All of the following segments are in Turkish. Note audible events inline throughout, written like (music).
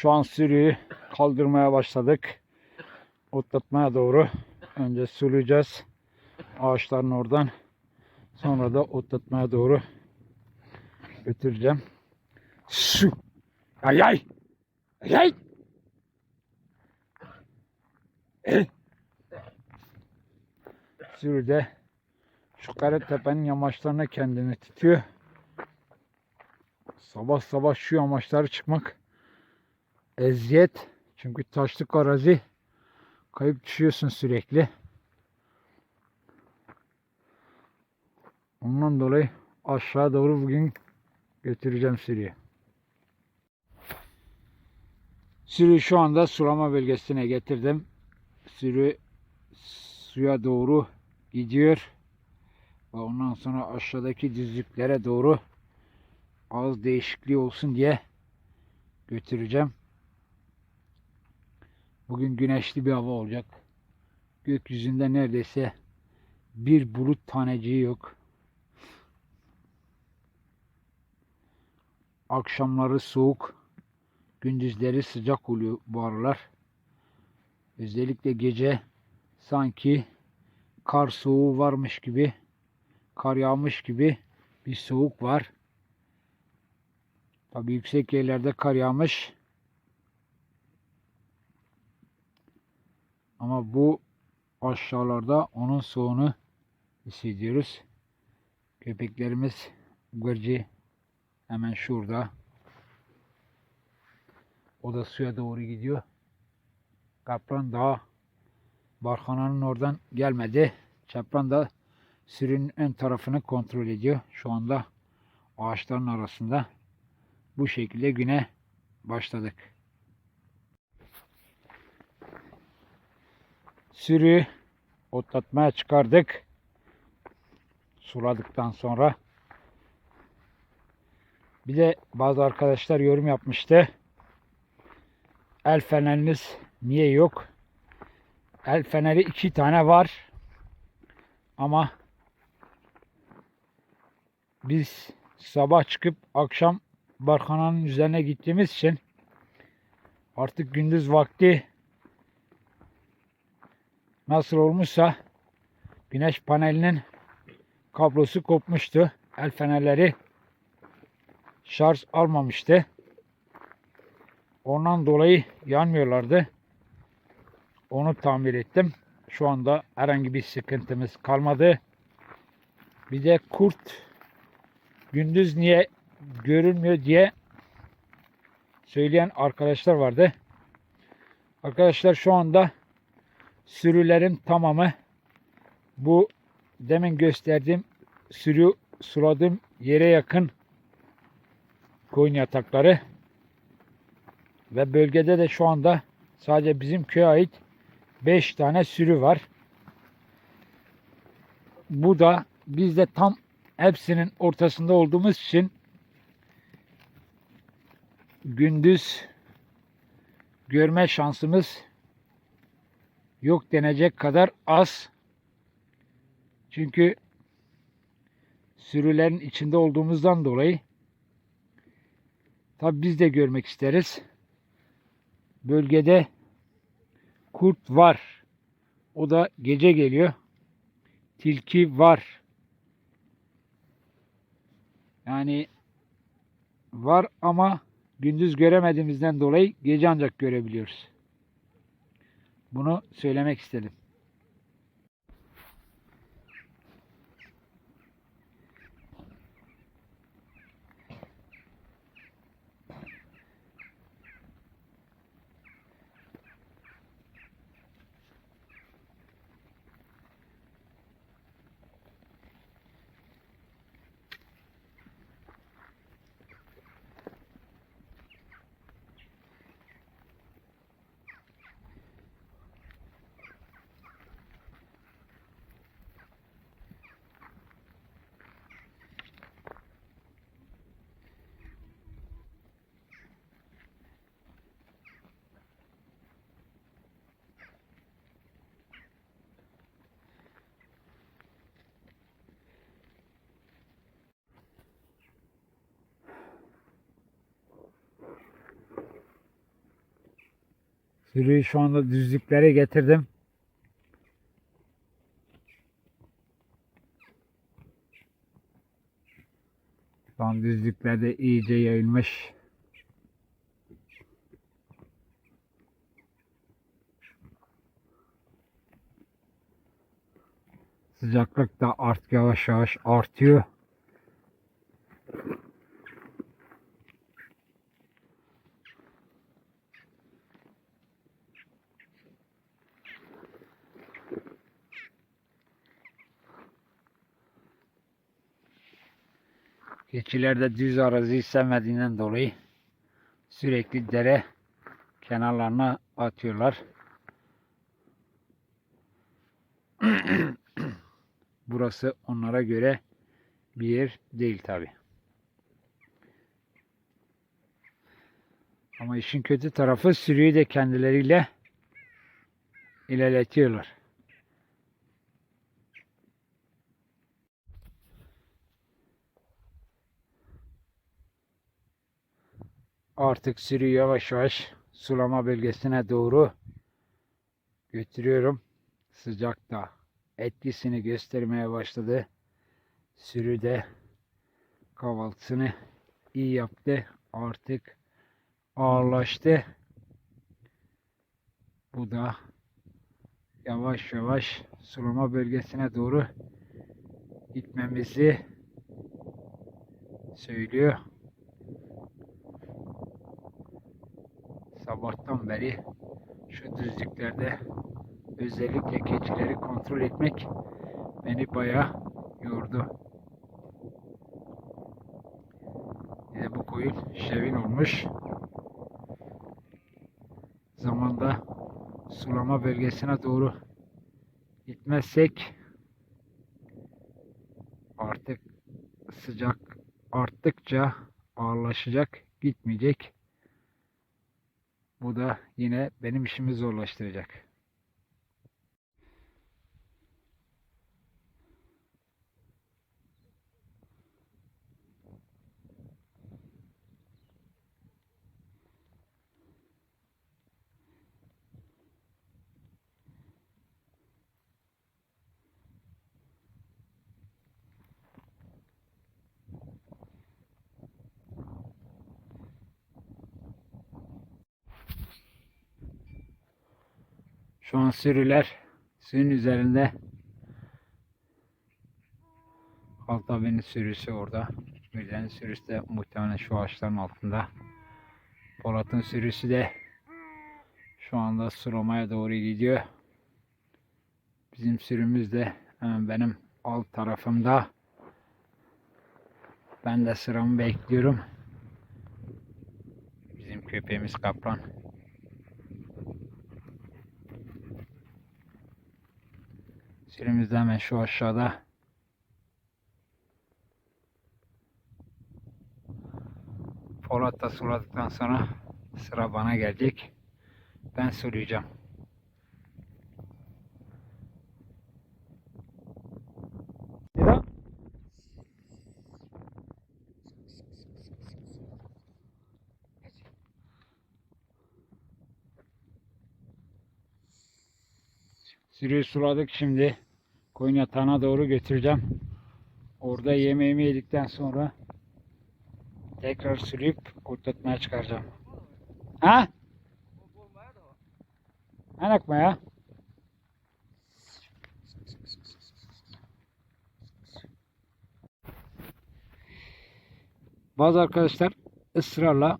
Şu an sürüyü kaldırmaya başladık. Otlatmaya doğru. Önce sulayacağız. Ağaçların oradan. Sonra da otlatmaya doğru götüreceğim. Su. Ay ay. Ay ay. Ey. Sürü de şu Karatepe'nin yamaçlarına kendini tutuyor. Sabah sabah şu yamaçlara çıkmak eziyet. Çünkü taşlık arazi kayıp düşüyorsun sürekli. Ondan dolayı aşağı doğru bugün götüreceğim sürüyü. Sürüyü şu anda sulama bölgesine getirdim. Sürü suya doğru gidiyor. Ve ondan sonra aşağıdaki düzlüklere doğru ağız değişikliği olsun diye götüreceğim. Bugün güneşli bir hava olacak. Gökyüzünde neredeyse bir bulut taneciği yok. Akşamları soğuk, gündüzleri sıcak oluyor bu aralar. Özellikle gece sanki kar soğuğu varmış gibi, kar yağmış gibi bir soğuk var. Tabii yüksek yerlerde kar yağmış. Ama bu aşağılarda onun soğuğunu hissediyoruz. Köpeklerimiz gırcı hemen şurada. O da suya doğru gidiyor. Kaplan daha Barhana'nın oradan gelmedi. Çapran da sürünün ön tarafını kontrol ediyor. Şu anda ağaçların arasında. Bu şekilde güne başladık. Sürü otlatmaya çıkardık. Suladıktan sonra. Bir de bazı arkadaşlar yorum yapmıştı. El feneriniz niye yok? El feneri iki tane var. Ama biz sabah çıkıp akşam Barkana'nın üzerine gittiğimiz için artık gündüz vakti nasıl olmuşsa güneş panelinin kablosu kopmuştu. El fenerleri şarj almamıştı. Ondan dolayı yanmıyorlardı. Onu tamir ettim. Şu anda herhangi bir sıkıntımız kalmadı. Bir de kurt gündüz niye görünmüyor diye söyleyen arkadaşlar vardı. Arkadaşlar şu anda sürülerin tamamı bu demin gösterdiğim sürü suladığım yere yakın koyun yatakları ve bölgede de şu anda sadece bizim köye ait 5 tane sürü var. Bu da biz de tam hepsinin ortasında olduğumuz için gündüz görme şansımız yok denecek kadar az. Çünkü sürülerin içinde olduğumuzdan dolayı tabi biz de görmek isteriz. Bölgede kurt var. O da gece geliyor. Tilki var. Yani var ama gündüz göremediğimizden dolayı gece ancak görebiliyoruz. Bunu söylemek istedim. Sürüyü şu anda düzlüklere getirdim. Şu an düzlüklerde iyice yayılmış. Sıcaklık da art yavaş yavaş artıyor. De düz araziyi sevmediğinden dolayı sürekli dere kenarlarına atıyorlar. (clears throat) Burası onlara göre bir yer değil tabi. Ama işin kötü tarafı sürüyü de kendileriyle ilerletiyorlar. Artık sürüyü yavaş yavaş sulama bölgesine doğru götürüyorum. Sıcak da etkisini göstermeye başladı. Sürü de kahvaltısını iyi yaptı. Artık ağırlaştı. Bu da yavaş yavaş sulama bölgesine doğru gitmemizi söylüyor. Sabahtan beri şu düzlüklerde özellikle keçileri kontrol etmek beni bayağı yordu. Bir de bu koyun şevin olmuş. Zamanda sulama bölgesine doğru gitmezsek artık sıcak arttıkça ağırlaşacak, gitmeyecek. Bu da yine benim işimi zorlaştıracak. Şu an sürüler suyun üzerinde. Haltabe'nin sürüsü orada. Müzenin sürüsü de muhtemelen şu ağaçların altında. Polat'ın sürüsü de şu anda sulamaya doğru gidiyor. Bizim sürümüz de hemen benim alt tarafımda. Ben de sıramı bekliyorum. Bizim köpeğimiz kaplan. Sürümüz hemen şu aşağıda. Polat da suladıktan sonra sıra bana gelecek. Ben sulayacağım. Sürüyü suladık şimdi. Koyun yatağına doğru götüreceğim. Orada yemeğimi yedikten sonra tekrar sürüyüp otlatmaya çıkaracağım. Ha? Anak mı ya? Bazı arkadaşlar ısrarla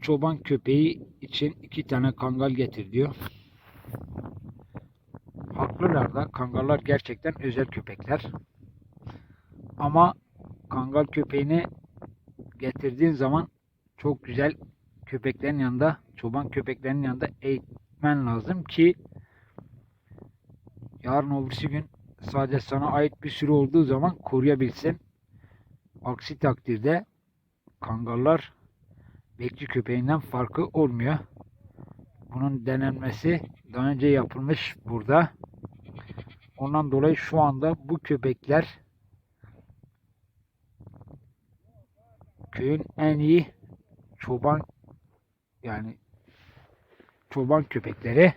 çoban köpeği için iki tane kangal getir diyor. Haklılar da kangallar gerçekten özel köpekler. Ama kangal köpeğini getirdiğin zaman çok güzel köpeklerin yanında, çoban köpeklerin yanında eğitmen lazım ki yarın öbürsü gün sadece sana ait bir sürü olduğu zaman koruyabilsin. Aksi takdirde kangallar bekçi köpeğinden farkı olmuyor. Bunun denenmesi daha önce yapılmış burada. Ondan dolayı şu anda bu köpekler köyün en iyi çoban yani çoban köpekleri.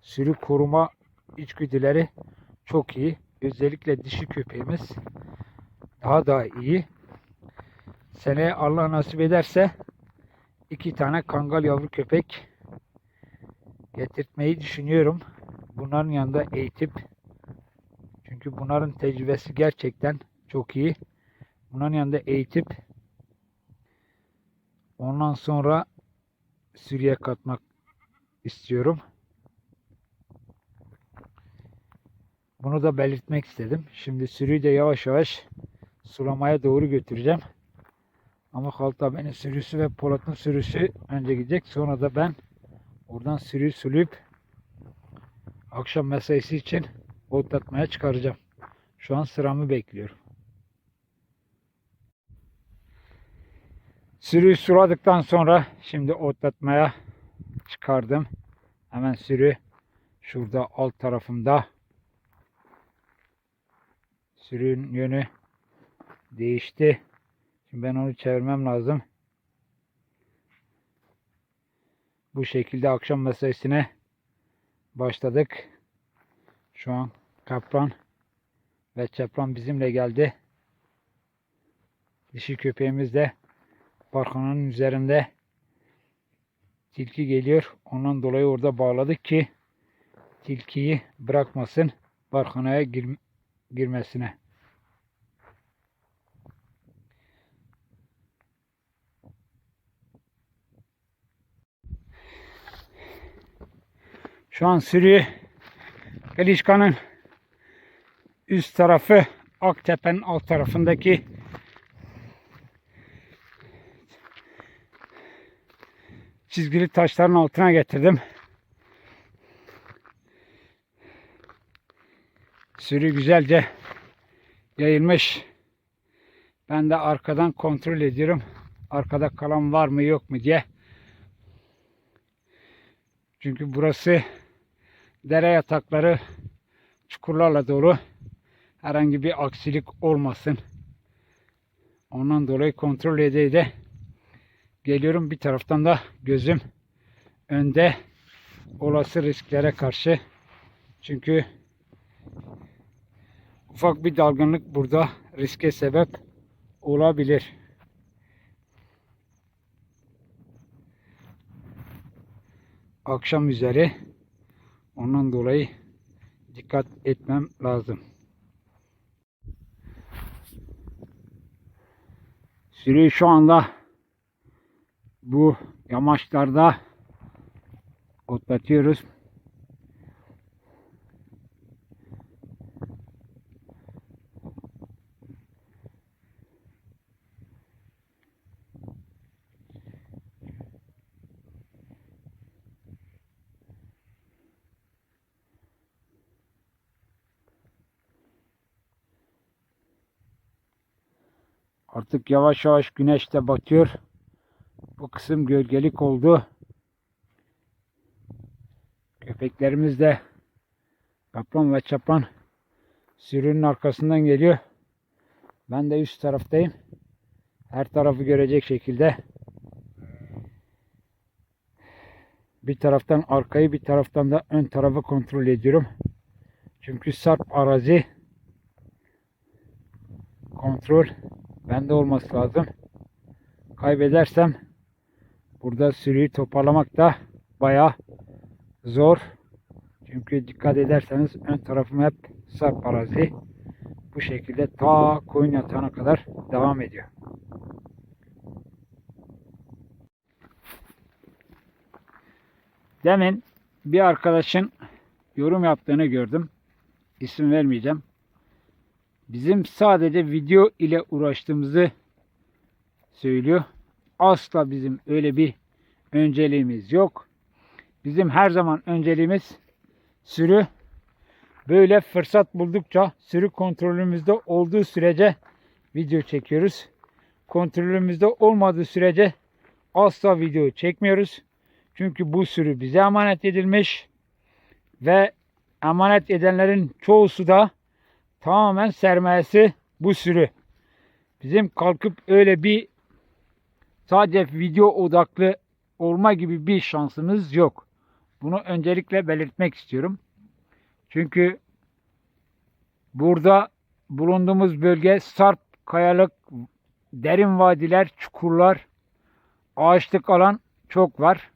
Sürü koruma içgüdüleri çok iyi. Özellikle dişi köpeğimiz daha da iyi. Seneye Allah nasip ederse iki tane kangal yavru köpek getirtmeyi düşünüyorum. Bunların yanında eğitip çünkü bunların tecrübesi gerçekten çok iyi. Bunların yanında eğitip ondan sonra sürüye katmak istiyorum. Bunu da belirtmek istedim. Şimdi sürüyü de yavaş yavaş sulamaya doğru götüreceğim. Ama Haltabe'nin sürüsü ve Polat'ın sürüsü önce gidecek. Sonra da ben oradan sürüyü sulayıp akşam mesaisi için otlatmaya çıkaracağım. Şu an sıramı bekliyorum. Sürüyü suladıktan sonra şimdi otlatmaya çıkardım. Hemen sürü şurada alt tarafımda. Sürünün yönü değişti. Şimdi ben onu çevirmem lazım. Bu şekilde akşam mesaisine başladık. Şu an kaplan ve çapran bizimle geldi. Dişi köpeğimiz de barkananın üzerinde tilki geliyor. Ondan dolayı orada bağladık ki tilkiyi bırakmasın barkanaya gir- girmesine. Şu an sürü Gelişkan'ın üst tarafı Aktepe'nin alt tarafındaki çizgili taşların altına getirdim. Sürü güzelce yayılmış. Ben de arkadan kontrol ediyorum. Arkada kalan var mı yok mu diye. Çünkü burası dere yatakları çukurlarla dolu. Herhangi bir aksilik olmasın. Ondan dolayı kontrol ede de geliyorum. Bir taraftan da gözüm önde olası risklere karşı. Çünkü ufak bir dalgınlık burada riske sebep olabilir. Akşam üzeri ondan dolayı dikkat etmem lazım. Sürüyü şu anda bu yamaçlarda otlatıyoruz. Artık yavaş yavaş güneş de batıyor. Bu kısım gölgelik oldu. Köpeklerimiz de kaplan ve çapan sürünün arkasından geliyor. Ben de üst taraftayım. Her tarafı görecek şekilde. Bir taraftan arkayı bir taraftan da ön tarafı kontrol ediyorum. Çünkü sarp arazi kontrol bende olması lazım. Kaybedersem burada sürüyü toparlamak da baya zor. Çünkü dikkat ederseniz ön tarafım hep sarp arazi. Bu şekilde ta koyun yatağına kadar devam ediyor. Demin bir arkadaşın yorum yaptığını gördüm. İsim vermeyeceğim. Bizim sadece video ile uğraştığımızı söylüyor. Asla bizim öyle bir önceliğimiz yok. Bizim her zaman önceliğimiz sürü. Böyle fırsat buldukça sürü kontrolümüzde olduğu sürece video çekiyoruz. Kontrolümüzde olmadığı sürece asla video çekmiyoruz. Çünkü bu sürü bize emanet edilmiş ve emanet edenlerin çoğusu da tamamen sermayesi bu sürü. Bizim kalkıp öyle bir sadece video odaklı olma gibi bir şansımız yok. Bunu öncelikle belirtmek istiyorum. Çünkü burada bulunduğumuz bölge sarp kayalık, derin vadiler, çukurlar, ağaçlık alan çok var.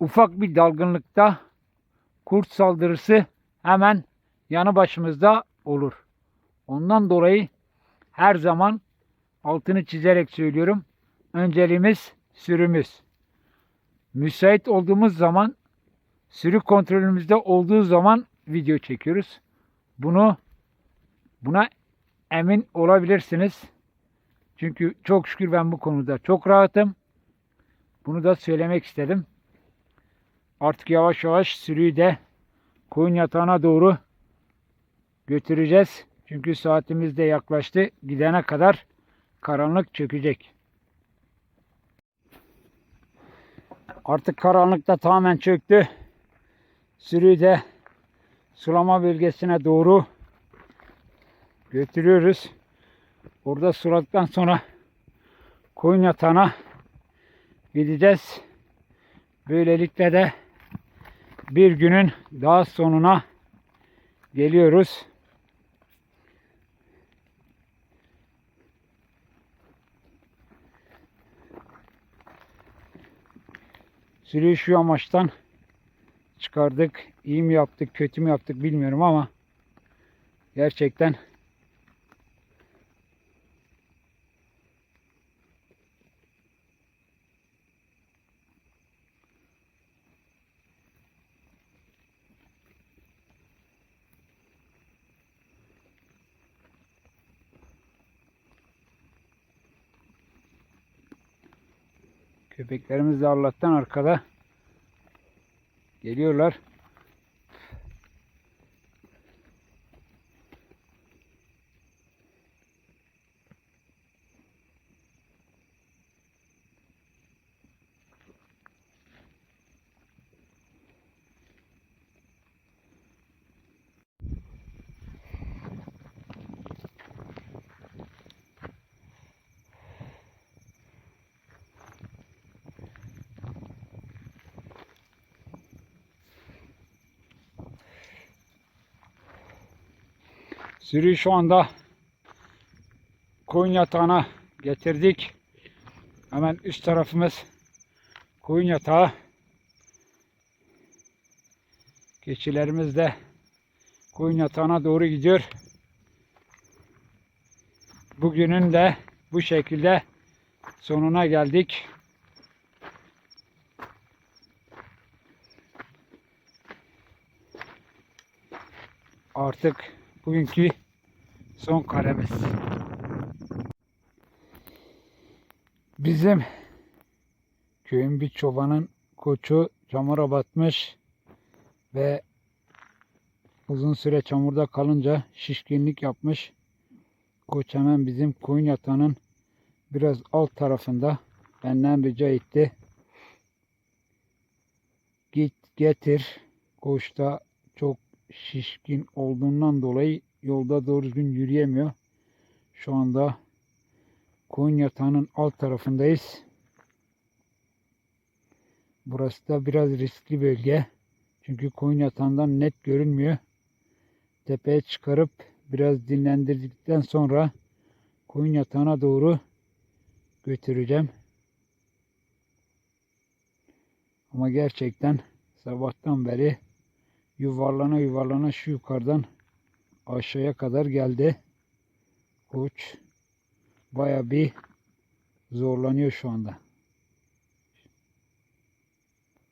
Ufak bir dalgınlıkta kurt saldırısı hemen yanı başımızda olur. Ondan dolayı her zaman altını çizerek söylüyorum. Önceliğimiz sürümüz. Müsait olduğumuz zaman sürü kontrolümüzde olduğu zaman video çekiyoruz. Bunu buna emin olabilirsiniz. Çünkü çok şükür ben bu konuda çok rahatım. Bunu da söylemek istedim. Artık yavaş yavaş sürüyü de koyun yatağına doğru götüreceğiz. Çünkü saatimiz de yaklaştı. Gidene kadar karanlık çökecek. Artık karanlık da tamamen çöktü. Sürüyü de sulama bölgesine doğru götürüyoruz. Orada suladıktan sonra koyun yatağına gideceğiz. Böylelikle de bir günün daha sonuna geliyoruz. Sürüyü şu amaçtan çıkardık. İyi mi yaptık, kötü mü yaptık bilmiyorum ama gerçekten Köpeklerimiz de Allah'tan arkada geliyorlar. Sürüyü şu anda koyun yatağına getirdik. Hemen üst tarafımız koyun yatağı. Keçilerimiz de koyun yatağına doğru gidiyor. Bugünün de bu şekilde sonuna geldik. Artık bugünkü son karemiz. Bizim köyün bir çobanın koçu çamura batmış ve uzun süre çamurda kalınca şişkinlik yapmış. Koç hemen bizim koyun yatağının biraz alt tarafında benden rica etti. Git getir. Koç da çok şişkin olduğundan dolayı yolda doğru düzgün yürüyemiyor. Şu anda koyun yatağının alt tarafındayız. Burası da biraz riskli bölge. Çünkü koyun yatağından net görünmüyor. Tepeye çıkarıp biraz dinlendirdikten sonra koyun yatağına doğru götüreceğim. Ama gerçekten sabahtan beri yuvarlana yuvarlana şu yukarıdan aşağıya kadar geldi. Koç baya bir zorlanıyor şu anda.